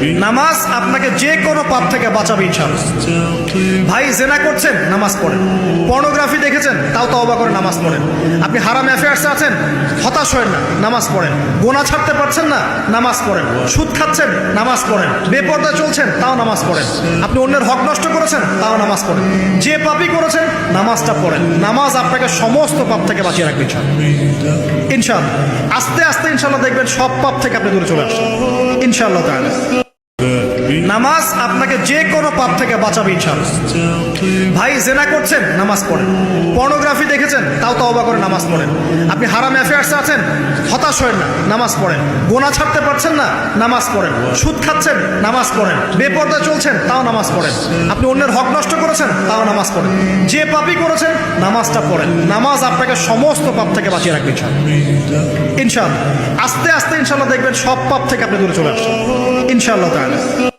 নামাজ আপনাকে যে কোনো পাপ থেকে বাঁচাবে ইনশাআল্লাহ। ভাই, জেনা করছেন, নামাজ পড়েন। পর্নোগ্রাফি দেখেছেন? তাও তওবা করে নামাজ পড়েন। আপনি হারাম অ্যাফেয়ার্সে আছেন? হতাশ হয়েন না, নামাজ পড়েন। গোনা ছাড়তে পারছেন না? নামাজ পড়েন। সুদ খাচ্ছেন? নামাজ পড়েন। বেপর্দা চলছেন? তাও নামাজ পড়েন। আপনি অন্যের হক নষ্ট করেছেন? তাও নামাজ পড়েন। যে পাপই করেছেন, নামাজটা পড়েন। নামাজ আপনাকে সমস্ত পাপ থেকে বাঁচিয়ে রাখবে ইনশাআল্লাহ। ইনশাআল্লাহ। আস্তে আস্তে ইনশাল্লাহ দেখবেন সব পাপ থেকে আপনি দূরে চলে আসছেন। ইনশাআল্লাহ তাহলে নামাজ আপনাকে যে কোনো পাপ থেকে বাঁচাবে ইনশাআল্লাহ। ভাই, জেনা করছেন, নামাজ পড়েন। পর্নোগ্রাফি দেখেছেন? তাও তওবা করে নামাজ পড়েন। আপনি হারাম অ্যাফেয়ার্সে আছেন? হতাশ হয়েন না, নামাজ পড়েন। গোনা ছাড়তে পারছেন না? নামাজ পড়েন। সুদ খাচ্ছেন? নামাজ পড়েন। বেপর্দা চলছেন? তাও নামাজ পড়েন। আপনি অন্যের হক নষ্ট করেছেন? তাও নামাজ পড়েন। যে পাপই করেছেন, নামাজটা পড়েন। নামাজ আপনাকে সমস্ত পাপ থেকে বাঁচিয়ে রাখবে ইনশাআল্লাহ। ইনশাআল্লাহ। আস্তে আস্তে ইনশাল্লাহ দেখবেন সব পাপ থেকে আপনি দূরে চলে আসছেন। ইনশাআল্লাহ তাহলে